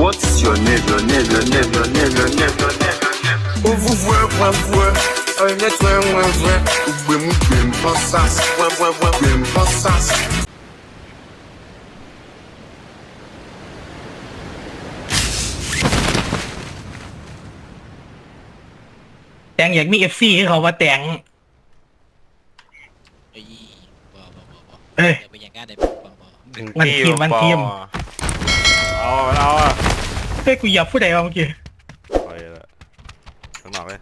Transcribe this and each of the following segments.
What's your name, your name, your name, your name, your name, your name, your name? Ou vous voyez, moi, voyez. Un net, ouais, moi, vrai. Ou bien, moi, bien, pas ça. Ouais, ouais, ouais, bien, pas ça. แต่งอยากมีเอฟซีให้เขาว่าแต่งเอ้ยบ่บ่บ่บ่เอ้ย เดี๋ยวไปอย่างงั้นได้บ่บ่บ่ มันทีมมันทีม เอาเอาอะเฮ้ยกูเหยับผู้ใดวะเมื่อกี้ ไปละข้างนอกเลย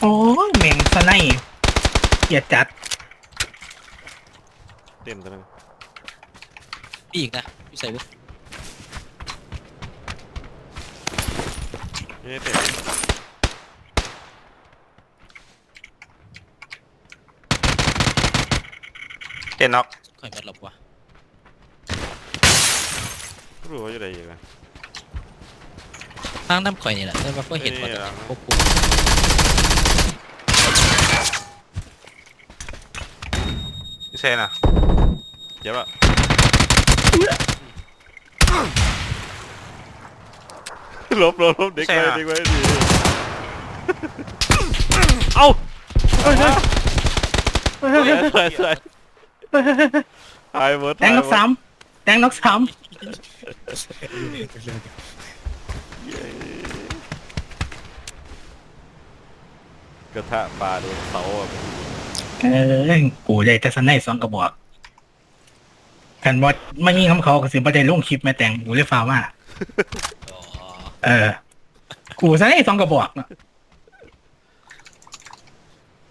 โอ้ยแม่งสไนป์เกลียดจัด เต้นตัวนึงพี่อีกนะพี่ใส่บุ๊นี่เต้นเต้นน็อกค่อยมาหลบว่ะ รู้ว่าจะได้ยังไงทางน้ำข่อยนี่แหละแต่ว่าก็เห็นว่านี่เหรอควบคุมพี่เซนอะเจ็บอะลบลบลบเด็กไว้เด็กไว้ดีเอ้าเฮ้ยเฮ้ยเฮ้ยเฮ้ยเฮ้ยเฮ้ยตายหมดแตงนกสามแตงนกสาม กระทะปลาโดนเสาอะเออกูได้แต่สไนป์สองกระบอกกันบอไม่ยิงคำเขาก็สิบ่ได้ลงคลิปแม่แต่งกูเลยฟาวมาอ๋อเออ กูสไนป์สองกระบอกเนอะ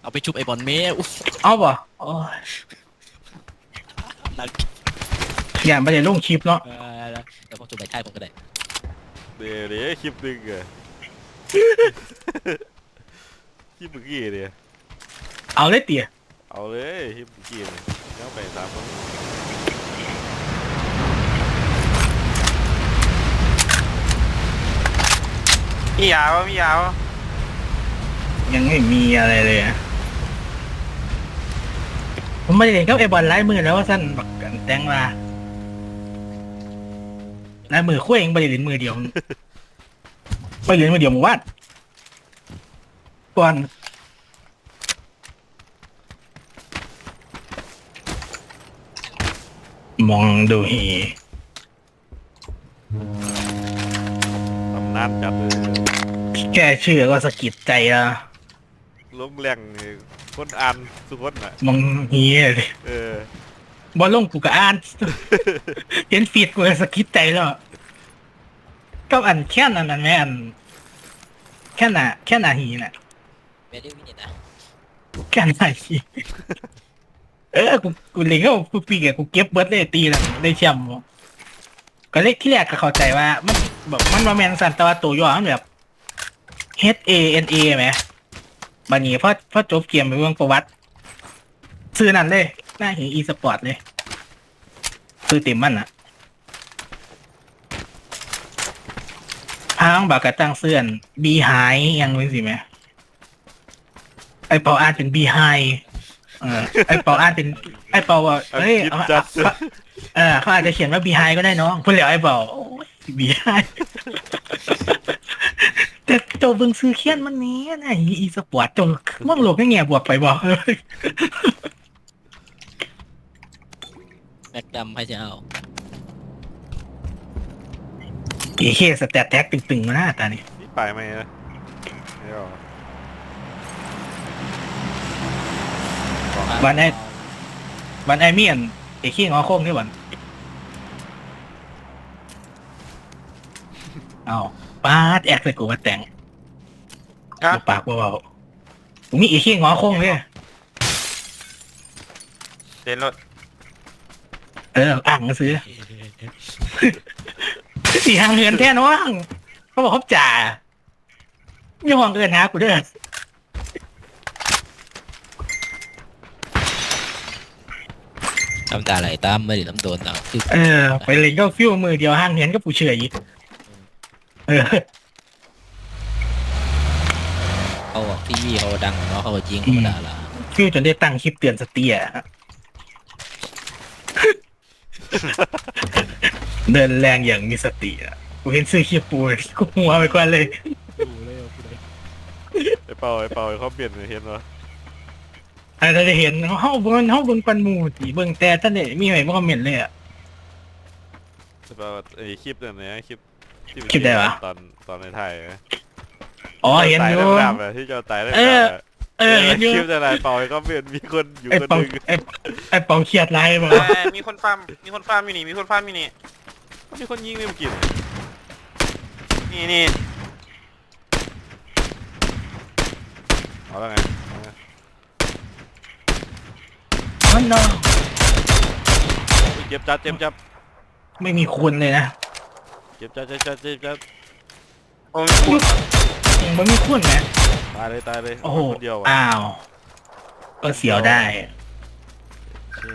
เอาไปชุบไอ้บอลเมย์อุ๊ยเอาบ่โอ้ยหลัง อย่าไม่ได้ลงคลิปเนาะเออแล้วเดี๋ยวผมจุบไปท้ผมก็ได้เดี๋ยวเดี๋ยวคลิปดึงอะ คลิปเมื่อกี้เดี๋ยวเอาเลยเตี๋ยเอาเลยคลิปเมื่อกี้เลยแล้วไปสามคนมียาวะมียาวะยังไม่มีอะไรเลยอะผมไม่ได้เล่นกับไอ้บอลไล่มือแล้วว่าสั้นบักกันแตงมา ไล่มือคุ้ยเองไม่ได้เล่นมือเดียวไม่ได้เล่นมือเดียวหมู่บ้านก่อนมองดูเฮตำนานจัดเลยแค่ชื่อก็สะกิดใจแล้วลงแรงนี่คนอ่านสุกคนน่ะมองเฮียเลยเออ บอลลงกูก็อ่าน เห็นฟีดกูก็สะกิดใจแล้วก็อันแค่นั้นนั่นแม่อันแค่น่ะแค่น่ะหีน่ะเมย์ได้วินิจนะแค่น่ะหีเออกูกูเล็งก็กูปีกอะกูเก็บเบิร์ดเลยตีแล้วได้แชมป์บ่ก็เลยที่แรกก็เข้าใจว่ามันแบบมันว่าแมนสันแต่ว่าตัวย่อมันแบบ H A N A ไหมบันนี้พอพอจบเกมไปเรื่องประวัติ ซื้อนั่นเลย หน้าเห็นอีสปอร์ตเลยซื้อเต็มมันอะพางบากกะตั้งเสื่อน บีไฮยังไว้สิไหมไอเปาอ่านเป็นบีไฮเออไอเปาอ่านเป็นไอเปาว่าเอาเฮ้ยคลิปเอาจัดเอาเออเขาอาจจะเขียนว่าบีไฮก็ได้เน้องเพื่อนเหลียวไอเปาโอ้ยบีไฮแต่โจเบึงซื้อเขียนมันนี้นะอีอีสปอร์ตโจมองโลกให้แง่บวกไปบอก แม็กดำให้จะเอาอีเคสแตทแท็กตึงๆมาหน้าตานี่นี่ไปไหมนะเดี๋ยววันไอวันไอเมียนเอเคงอโค้งนี่วันเอาป้าดแอกใส่กูมาแต่งฮะบ่ปากเบาๆกูมีเอเคงอโค้งเลยเต้นรถ เอออ่างก็ซื้อสีหางเหือนแท้น้องเขาบอกเขาจ่าอย่าห่วงเกินหากูเด้อทำตาไหลตามไม่ได้ลำโดนเอาคือเออ ไปเล่นก็ฟิวมือเดียวห้างเหือนก็ผู้เฉยเออเขาออกทีวีเขาดังเนาะเขาก็ยิงธรรมดาละฟิวจนได้ตั้งคลิปเตือนสเตียฮะ เดินแรงอย่างมีสติอะกูเห็นซื้อเคียปูกูหัวไปก่อนเลย ดูเลยว่าผู้ใดไอ้เป่าไอ้เป่าไอ้เขาเปลี่ยนเห็นวะอันนั้นจะเห็นเฮาเบิ่งเฮาเบิ่งปันหมู่สิเบิ่งแต่ท่านนี่มีไว้บ่คอมเมนต์เลยอะ ไอ้เป่าไอ้คลิปนั่นนะคลิปที่คลิปไหนวะ ตอนตอนในไทยนะอ๋อเห็นอยู่ ตายดำๆะที่เจ้าตายได้เออ เออเห็นอยู่คลิปอะไรเป่าไอ้เขาเปลี่ยนมีคนอยู่ไอ้คนเปาหนึ่งไอ้ไอ้เปาเครียดไรบ่เอ้ยมีคนฟาร์มมีคนฟาร์มอยู่นี่มีคนฟาร์มอยู่นี่มีคนยิงเนี่ยเมื่อกี้นี่นี่เอาแล้วไงเอาไงมันเนาะเจ็บจัดเจ็บจับไม่มีคุณเลยนะเจ็บจัดเจ็บจัดเจ็บจัดโอ้ยพูดยังไม่มีคุณนะ ตายเลยตายเลยโอ้โหคนเดียวอะอ้าว ก็เสียวได้เช่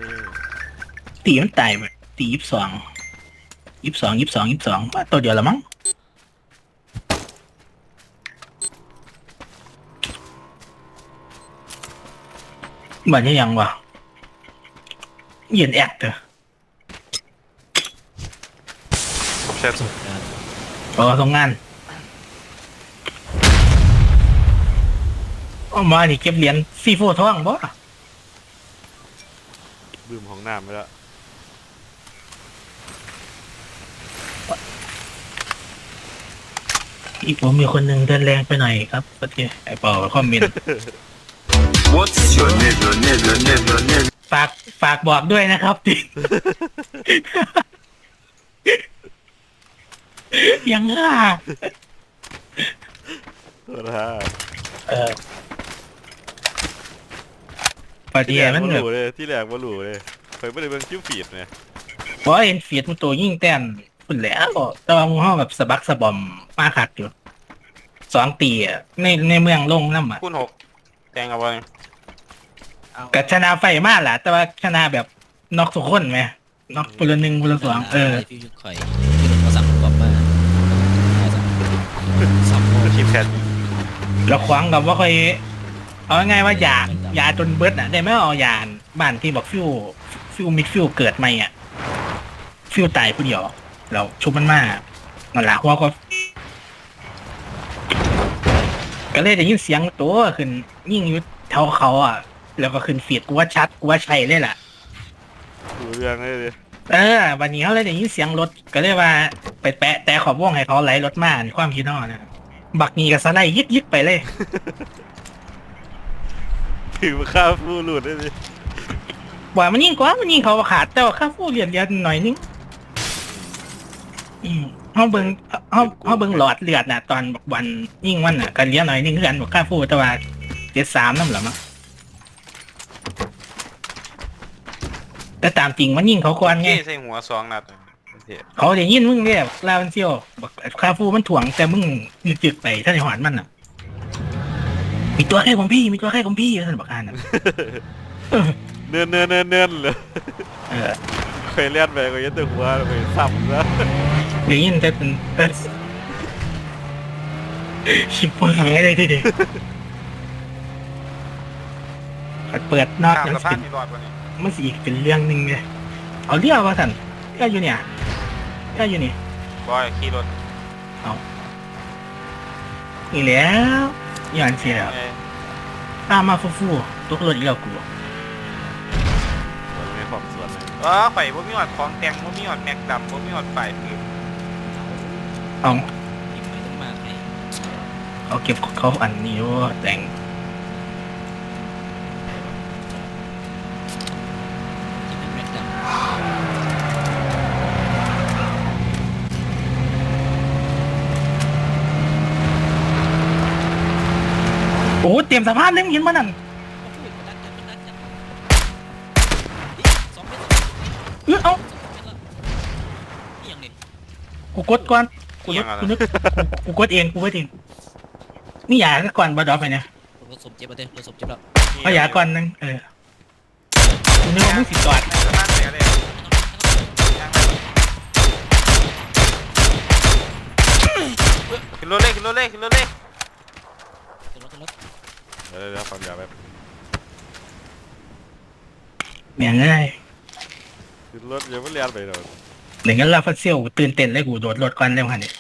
ตีมันตายไปตียี่สิบสองยี่สิบสองยี่สิบสองยี่สิบสองตัวเดียวละมั้งบันนี้ยังวะเย็นแอกเถอะเสร็จรอทำงาน เอามาดิเก็บเหรียญซีโฟท้องบ่บืมของน้ำไปแล้วอีกผมมีคนหนึ่งเดินแรงไปหน่อยครับก็ที่ไอ้เปาคอมเมนต์ What's your name, your name, your name, your name? ฝากฝากบอกด้วยนะครับยังอะโทษนะเออ ปฏิที่เอแรกมันว่าแบหบลูเลยที่แรกว่าหลูเลยเคยไม่ได้เบิ่งคิวฟีดเนี่ยเพราะเอ็นฟีดมันตัวยิ่งแต้นฝุ่นแหล้วแต่ว่ามึงห้องแบบสะบักสะบอมมาขัดอยู่สองตีอะในในเมืองลงน้ำอะคูณหกแดงเอาไว้กัชนะไฟมากแหละแต่ว่าชนะแบบนอกทุกคนไหมนอกปุละหนึ่งปุละสองเออฟิวชั่นข่อยที่โดนโทรศัพท์ประกอบมาสับโมคลิปแคทแล้วขวางกับว่าค่อย เอาง่ายๆว่ายายาจนเบิดอะ ได้ไหมเอายาบ้านที่บอกฟิวฟิวมิดฟิวเกิดใหม่อะ ฟิวตายผู้เดียวแล้วชุบมันมากนั่นแหละหัวก็ ก็เลยได้ยินเสียงตัวขึ้น ยิ่งอยู่เท่าเขาอะ แล้วก็ขึ้นฟีดกูว่าชัดกูว่าใช่เลยล่ะ ดูเรื่องเลยดิเออ วันนี้เขาเลยได้ยินเสียงรถก็เลยว่าไปแปะแต่ขอบวงให้เขาไหลรถมาในความคิดนอนะบักนีกับสไลด์ยึกยึกไปเลย ถึงมาฆ่าผู้หลุดเลยดิว่ามันยิ่งกว่ามันยิ่งเขาขาดแต่ว่าค่าฟูเรียนเรียนหน่อยนึงอืมเขาเบิงเขาเขาเบิงหลอดเลือดน่ะ ตอนบอกวันยิ่งวันน่ะกันเรียนหน่อยนึงคือกันบอกค่าฟูแต่ว่าเจ็ดสามนั่นเหรอมั้งแต่ตามจริงมันยิ่งเขาก่อนไงยี่ใส่หัวสองนัดเสียเขาได้ยินมึงเรียกลาวันเซียวบอกคาฟูมันถ่วงแต่มึงยึกยึกไปท่านไอหวานมันอะ มีตัวแค่ของพี่ มีตัวแค่ของพี่ท่านบอกอ่านน่ะเนินเนินเนินเนินเลยเออเคยเล่นไปก็ยัดแต่หัวไปซ้ำแล้วได้ยินแต่เป็นเออชิบหายเลยทีเดียวเปิดนอกข้ามแล้วสะพาสินมีรอดกว่านี้มันสิอีกเป็นเรื่องหนึ่งเลยเอาเรียกว่าสันเรียกอยู่เนี่ยเรียกอยู่นี่บอยขี่รถนี่แหล้ว อย่างเสียแล้วเอ้ยตามมาฟูๆตกรถอีกแล้วกูมันไม่ความส่วนเลยเออไฟบ่มีหอดของแต่งบ่มีหอดแม็กดำบ่มีหอดไฟปืนเอายิงไปต้องมาให้เขาเก็บเขาอันนี้ว่าแต่งยิงเป็นแม็กดัม โอ้ เตรียมสะพานเลยมึงเห็นมันนั่นสองเมตรเออเอาอย่างนี้กูกดก่อนกูนึกกูนึกกูกดเองกูกดเองนี่ยาก็ก่อนบอดอไปเนี่ยรถสมเจ็บแล้วเด้รถสมเจ็บแล้วเอายาก่อนนึงเออกูนึกว่ามึงสิจอดสะพานเสียเลยขึ้นรถเลยขึ้นรถเลยขึ้นรถเลยรถรถ เดี๋ยวเดี๋ยวความยาวแบบเหมียงเลยขึ้นรถยังไม่เลียนไปเลยหนึ่งกันลาฟัสเซียวตื่นเต้นเลยกูโดดรถก่อนเร็วขนาดนี้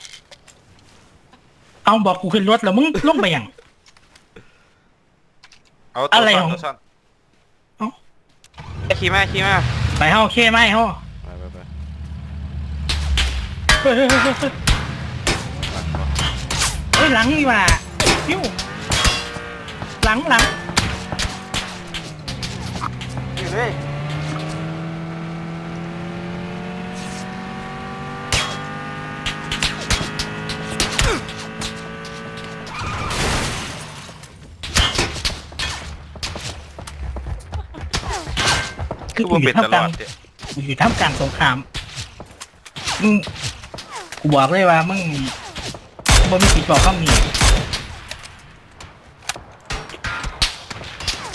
เอาบอกกูขึ้นรถแล้วมึงลงไปยัง เอาตัวอะไรซ่อนของ ตัวซ่อนเอ้าไอ้ขี่มาขี่มาไปเฮาโอเคไหมเฮาไปไปไปเฮ้ยเฮ้ยเฮ้ยเฮ้ยเฮ้ยหลังนี่ว่าพิ้ว หลังหลังอยู่เลยคือกูกูอเป็นยู่ท่ามตกลลาองดเด้กูอยู่ท่ามกลางสงครามมึงกูบอกเลยว่ามึงบ่มีสิทธิ์บอกคำนี้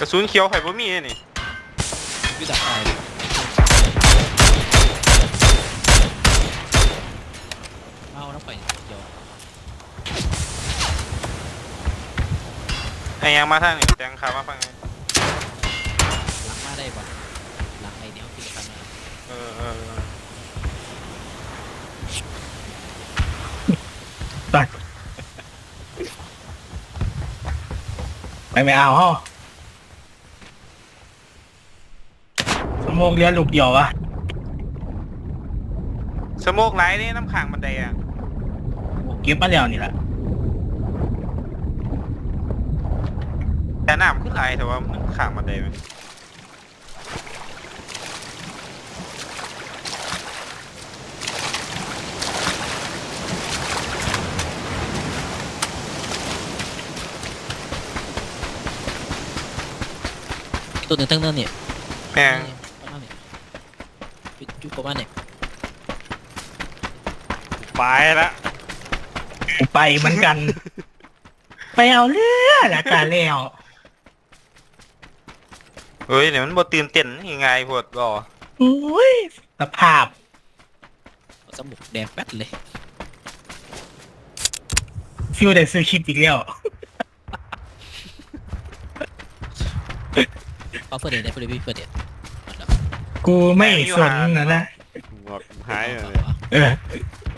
กระสุนเขียวไข่บ่มีนี่วิสัยตายเอาน้ำไปเดี๋ยวไอ้ยังมาทางนี่แตงขามาฟังไงหลังมาได้ปะหลังไอ้เดียวคือจะทำงานเออเออเออตัดไปไม่เอาเฮา สมองเรียนลูกเดียววะสโมกไหลนี่น้ำขังบันไดอะกูเก็บมาแล้วนี่แหละแต่น้ำขึ้นไหลแต่ว่ามันขังบันไดไหมตัวหนึ่งตั้งนั่นเนี่ยแม่ง ประมาณเนี่ย จุดประมาณเนี่ยไปละกูไปเหมือนกัน ไปเอาเรือละกันแล้วเฮ้ยเนี่ยมันบ่ตื่นเต้นยังไงพวดบ่อุ้ยสภาพสมุกแดงแป๊ดเลยฟิวได้ซื้อคลิปอีกแล้วเอาเฟอร์เดนได้เฟอร์เดนพี่เฟอร์เดนหมดแล้ว กูไม่สนนะนะหมวกหายเลยเออ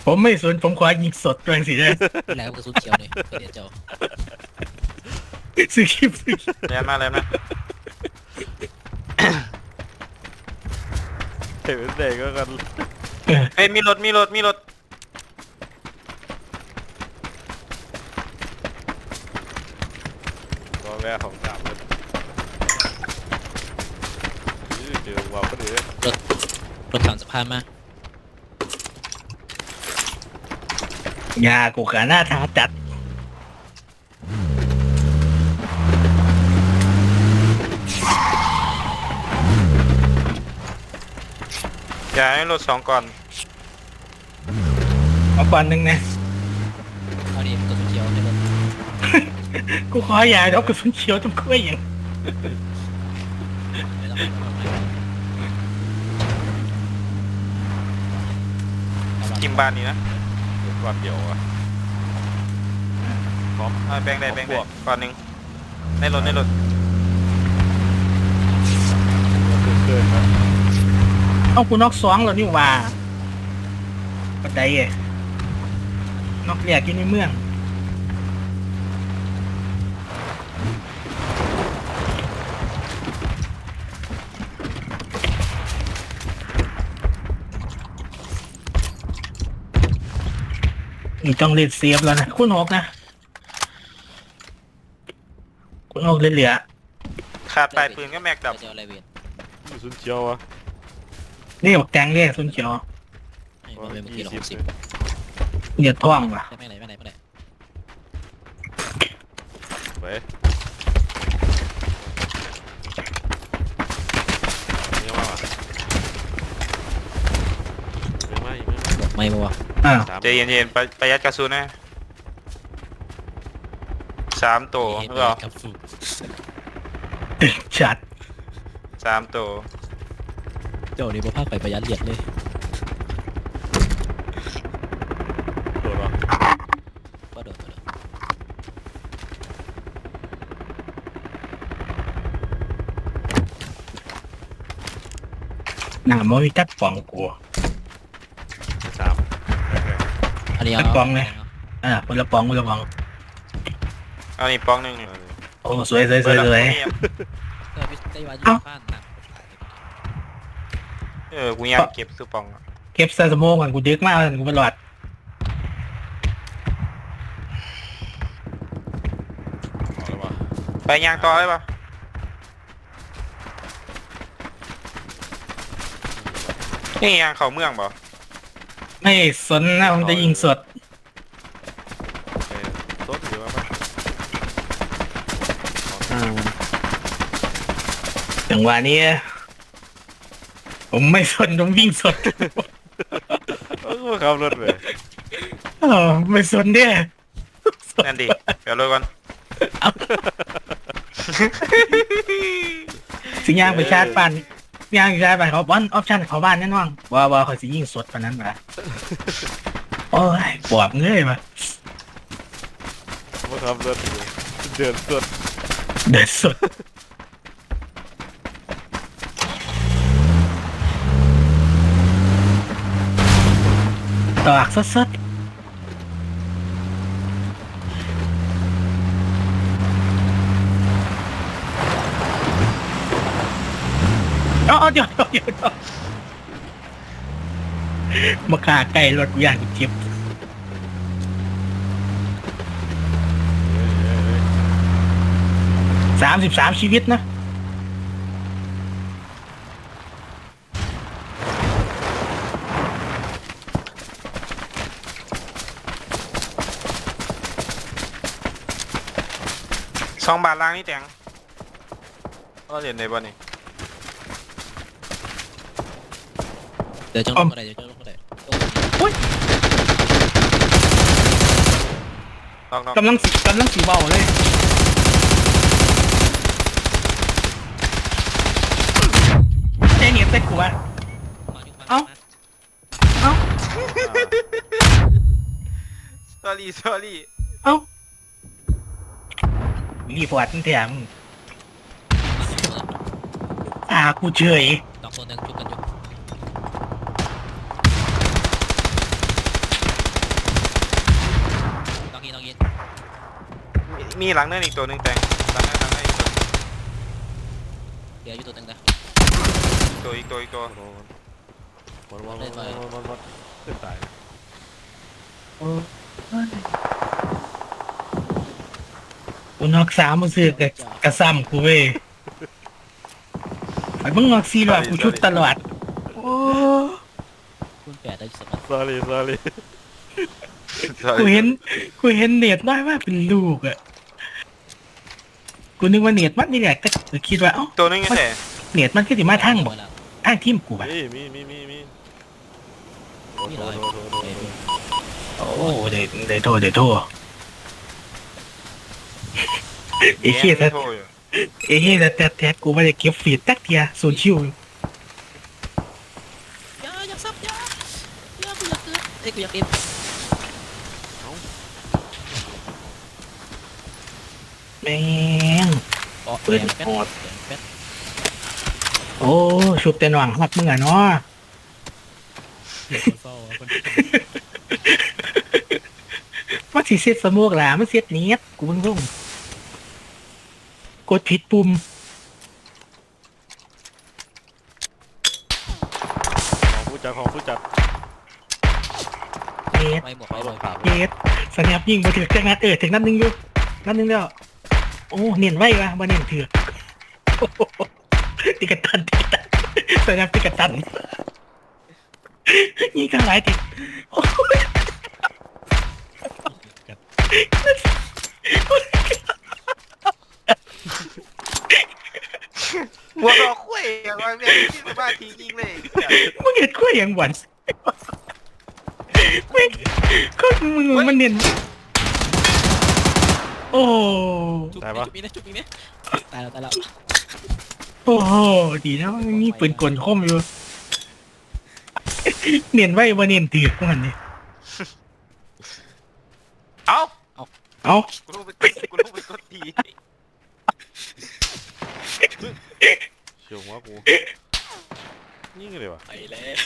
ผมไม่สนผมขอยิงสดตัวเองสิได้แล้วกระสุนเขียวเลยเฟอร์เดนเจ้าซื้อคลิปซื้อคลิปเรียนมาเรียนมาเห็นเด็กก็กันเออเฮ้ยมีรถมีรถมีรถก็แม่ของสามเลยเจอว่าคนอื่น รถถังสะ พานมายากูกะหน้าท้าจัด อย่าให้รถสองก่อน เอาก่อนหนึ่งนะ เอาดิกระสุนเขียวในรถกูขอยาเอากระสุนเขียวจำกล้วยอย่าง ไม่ต้องไม่ต้อ งบ้านนี้นะวันเดียวอะพร้อมเอาแบ่งได้แบ่งบได้ก่อนหนึ่งในรถในรถเกินครับเอากูนอกสองแล้วนี่หว่าปัดใดเอ้นอกเรียกอยู่ในเมือง นี่ต้องเล่นเซฟแล้วนะ คุณหกนะ คุณหกเหลือขาดปลายปืนก็แม็กดับ เจ้าอะไรเวียนมีสุนเชียวอะๆนี่บอกแตงเรียกสุนเขียวให้มันเป็นเมื่อกี้เราหกสิบเหยียดท่องว่ะไม่ไหนไม่ไหนไม่ไหนไปเยอะมากอะเยอะมากอีกเยอะมากไม่บอกว่า อ้าวสามใจเย็นๆประประหยัดกระสุนนะสามตัวหรือเปล่ากับฟูชัดสามตัวเจ้านี่บ่ภาคไปประหยัดเหรียญเลยโดดเหรอก็โดดไปเลยหน้ามันมีจักป่องกูสาม อันนี้สักกล่องเลย อ่าคนละป่องคนละป่องเเอานี่ป้องหนึงนี่โอ้สวยสวยสวยสวยเออพี่ได้ว่าอยู่เอ้าบ้านหนักเออกูยังเก็บซูปองอะเก็บใส่สโมองก่อนกูดึกมากเลยกูไปหลอดเอาเลยวะไปยางต่อเลยปะนี่ยางเขาเมืองบ่ ไม่สนนะผมจะยิงสดเออต้นอยู่ว่าปะจังหวะนี้ ผมไม่สนผมวิ่งสดเออขับรถเลยเออไม่สนเด้อนั่นดิเดี๋ยวเลยก่อนสิย่างไปชาร์จปัน ย่างไปชาร์จปันเขาบอนออปชั่นเขาบ้านแน่นอนว่าว่าเขาสิยิงสดปานั้นปะโอ้ยปวบเงยมาว่าขับรถอยู่เดินสดเดือดสดตอกสดสดอ๋อเดี๋ยวเดี๋ยวเดี๋ยวเดี๋ยว มาขาไก่รถกูอย่างกูเจ็บเฮ้ยเฮ้ยเฮ้ยสามสิบสามชีวิตนะ สองบาทล่างนี่แตงก็เรียนได้บ่นี่เดี๋ยวจังลงก็ได้เดี๋ยวจัง ลงก็ได้ตรงนอกนอกกำลังสีกำลังสีเบาเลยเจ๊เงียบเซ็ตกูวะมาอยู่บ้นเอ้า เอ้า สอรี่สอรี่เอ้ารีพอร์ตตั้งแต่มึงอ่ากูเฉย ดอกตัวหนึ่งจุกกันอยู่ดอกนี้ดอกนี้ มีมีหลังเนินอีกตัวหนึ่งแตงหลังเนินหลังเนินอีกตัวเดี๋ยวอยู่ตัวหนึ่งนะอีกตัวอีกตัวอีกตัวโดนวันวันวันวันวันวันขึ้นตายกูนอกสามมือซื้อกะกระซ้ำกูเว้ยไอ้มึงนอกสี่รอบกูชุดตลอดโอ้คุณแปดได้สมัคร sorry sorry กูเห็นกูเห็นเน็ตน้อยมากเป็นลูกอะ กูนึกว่าเน็ตมันนี่แหละแต่กูคิดว่าเอ้าตัวหนึงไงแต่เน็ตมันก็สิมาทั้งบอกแล้วทั้งทีมกูปะเฮ้ยมีมีมีมีโอ้มีโหร้อยโอ้โหโอ้โหเอ้ยโอ้เดี๋ยวเดี๋ยวโทษเดี๋ยวโทษไอ้เหี้ยแย่แต่งโทรอยู่ไอ้เหี้ยแต่แต่แต่กูไม่ได้เก็บฟีดตักเทียศูนย์ชิวอยู่อย่าอย่าซับอย่าอย่ากูอยากเกิดเอ้ยกูอยากเอ็น แม่ งอ๋อเปิดแดงแป๊ดหมดแดงแป๊ดโอ้ชุบแต่หน่องรักมึงอะเนาะเศร้าๆคนมันสิเซ็ตสมวกหล่ะมันเซ็ตเนี้ยกูเพิ่งรู้กดผิดปุ่มของผู้จัดของผู้จัดเน็ตไม่หมดเอาไม่หลมงดถามเน็ตสแนปยิงมาถือจากนัดเออถึงนัดหนึงอยู่นัดหนึงแล้ว โอ้เนียนไว้วะมาเนียนเถือกโอ้โหติกระตันติกระตันสแนปติกระตันยิงกันหลายติโอ้ยหัวเราะคุยอย่างว่าแม่งที่สบายทียิงเลยมึงเห็นกล้วยยังหวันไม่ก็มึงมันเนียน โอ้จุกได้ปะ จุกมีนะจุกมีนะตายแล้วตายแล้วโอ้โหดีนะมันมีปืนกลคมอยู่ เนียนไว้ว่าเนียนถือพวกมันนี่เอ้าเอ้ากูรู้ไปกูรู้ไปกดทีเชียวหัวกูยิ่งเลยวะไปแล้ว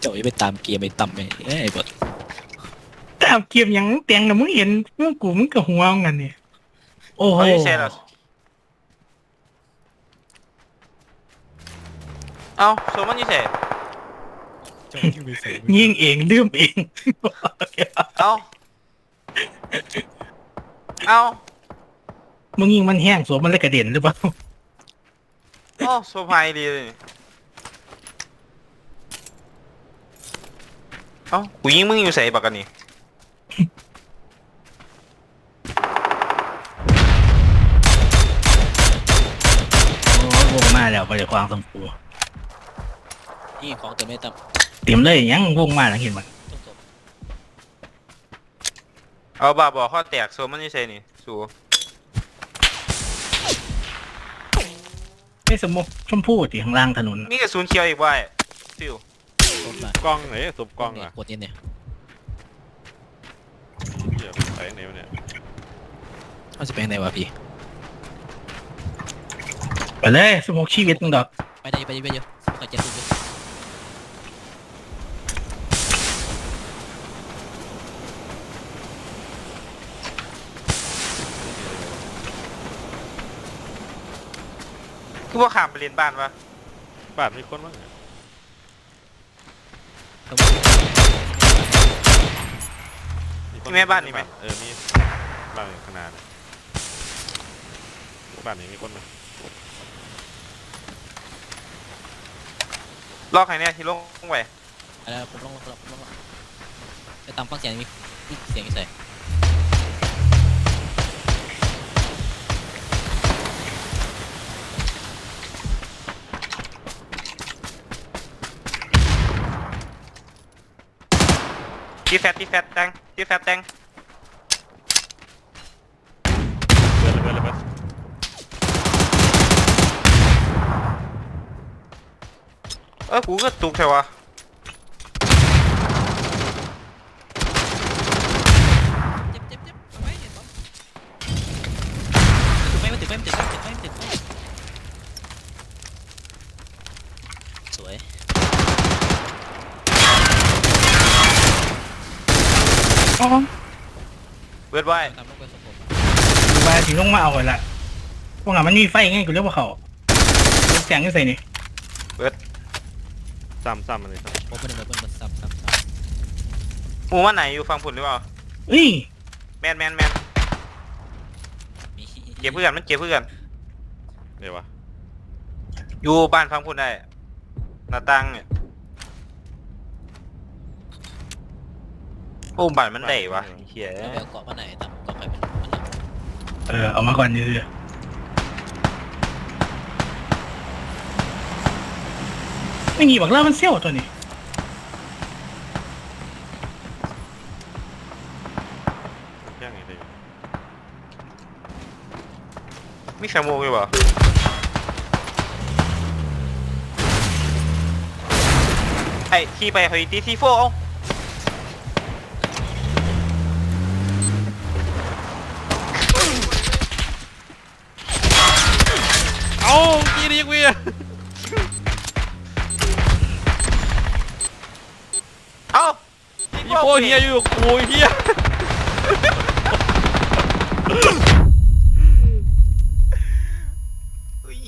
เจ้าอย่าไปตามเกียร์ไปต่ำไปเอ้ยบดตามเกมหยังเตียงนะมึงเห็นมึงกูมึงกับหัวมึงกันเนี่ยโอ้โหเฮ้ยเสร็จแล้วเอ้าโซมันยี่เสร็จจ้าที่ไม่ใส่ยิงเองลืมเองเอ้า เอ้ามึงยิงมันแห้งสวมมันเลยกระเด็นหรือเปล่าโอ้โซพายดีเลยเอ้ากูยิงมึงอยู่ใส่ปากกันนี่ โอ้ยวงมาแล้วไปเลยความสมปูนี่ของเต็มไม่ต่ำเตรียมเลยยังวงมาแล้วเห็นมันต้องจบเอาบาบอกข้อแตกโซมันยี่เสร็จนี่สูไม่สมมติชมพู่ที่ข้างล่างถนน มีกระสุนเขียวอีกไว้ซิวจบละกล้องไหนสบกล้องเนี่ยอะกดเนี่ยเนี่ย เหี้ยไปไหนวะเนี่ยเขาจะเป็นไงวะพี่ ไปเลยสมกชีวิตมึงดอกไปได้ไปได้ไปเยอะขอเจ็ดสิบเลยคือว่าขามไปเรียนบ้านวะบ้านมีคนบ้างเนี่ยต้อง มาคมีแม่บ้านนี่ไหม เออมีบ้านอยู่ข้างหน้าเนี่ยบ้านนี้มีคนไหมลอกใครเนี่ยที่ลงไปอะไรผมลงลงลงลงลงไปตามฟังเสียงมีมีเสียงอีกใส่ที่แฟตที่แฟตแตง ที่แฟบแตงเบิดเลยเบิดเลยเบิดเออกูก็ตุกใช่วะ เจ็บเจ็บเจ็บเอาไว้เห็นปะติดไฟมันติดไฟมันติดไฟมันติดไฟมันติดไฟสวย อ๋อ เบิดไว้ตามลงไปสมบูรณ์ดูว่าถึงลงมาเอาไว้ละพวกงานมันมีไฟไงกูเรียกว่าเขาแสงก็ใส่นี่ซ้ำซ้ำมันเลยซ้ำโอ้เป็นเหมือนเป็นเหมือนซ้ำซ้ำซ้หมูว่าไหนอยู่ฟังผุนหรือเปล่าเอ้ยแมนแมนแมนำมีเก็บเพื่อนมันเก็บเพื่อนเดี๋ยววะอยู่บ้านฟังผุนได้หน้าต่างเนี่ย โอ้บ้านมันได้วะเฮียแล้วไปเอาเกาะมาไหนตามเกาะใครเป็นมันหลังเออเอามาก่อนนี่เลยไม่งีบักเล่ามันเซี่ยวตัวนี้แค่ไงเดี๋ยวมีสมองอยู่เปล่าไอ้ขี่ไปเฮ้ยตีทีโฟเอา กี่ดีกวีเอาอีโคเฮียอยู่กับกูไอ้เฮียอุ๊ย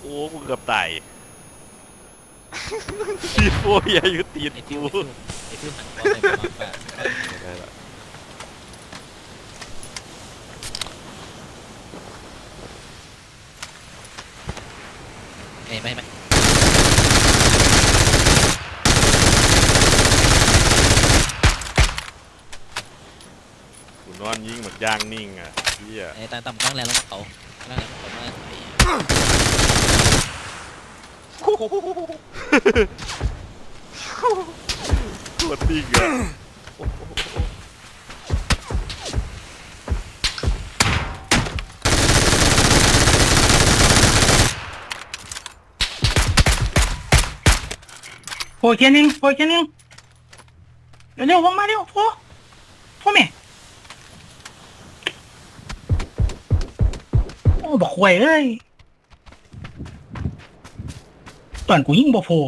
โอ้กูเกือบตายอีโคเฮียอยู่ตีนไอ้ฟิกูวไอ้ฟิวหันคอใส่ประมาณแปดได้ละ เอ้ยไม่ไม่กูนอนยิงแบบย่างนิ่งอะเฮียไอ้ตามตามกล้องแรงแล้วมาเขากล้องแรงมาเขามาไอ้โคตรนิ่งอะ โผล่แค่นึงโผล่แค่นึงเร็วๆวงมาเร็วโผล่โผล่แม่โอ้บอกควยเอ้ยตอนกูยิงบ่โผล่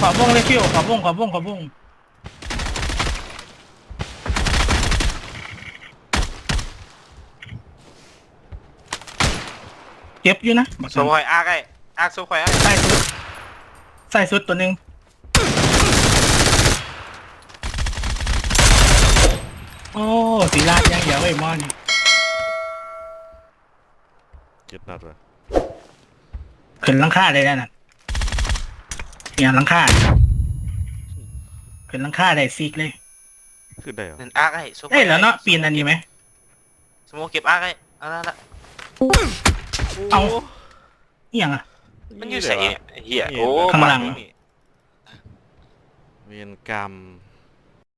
ขอบวงเลยฟิวขอบวงขอบวงขอบวง เจ็บอยู่นะบักโซ่คอยอากไอ้อากโซ่คอยไอ้ใส่สุดใส่สุดตัวหนึ่งโอ้สีลาดยังเดี๋ยวไอ้มอนเจ็ดนัดวะขึ้นหลังคาได้แล้วน่ะเนี่ยหลังคาขึ้นหลังคาได้ซิกเลย ขึ้นได้เหรอนั่นอากไอ้โซ่คอยได้แล้วเนาะปีนอันนี้ไหมสโมกเก็บอากไอ้เอันนั้นละ เอา เอียงอะ มันอยู่ใส่นี่เนี่ยไอ้เหี้ยโอ้ข้างหลังปกนี่เวียนกรรม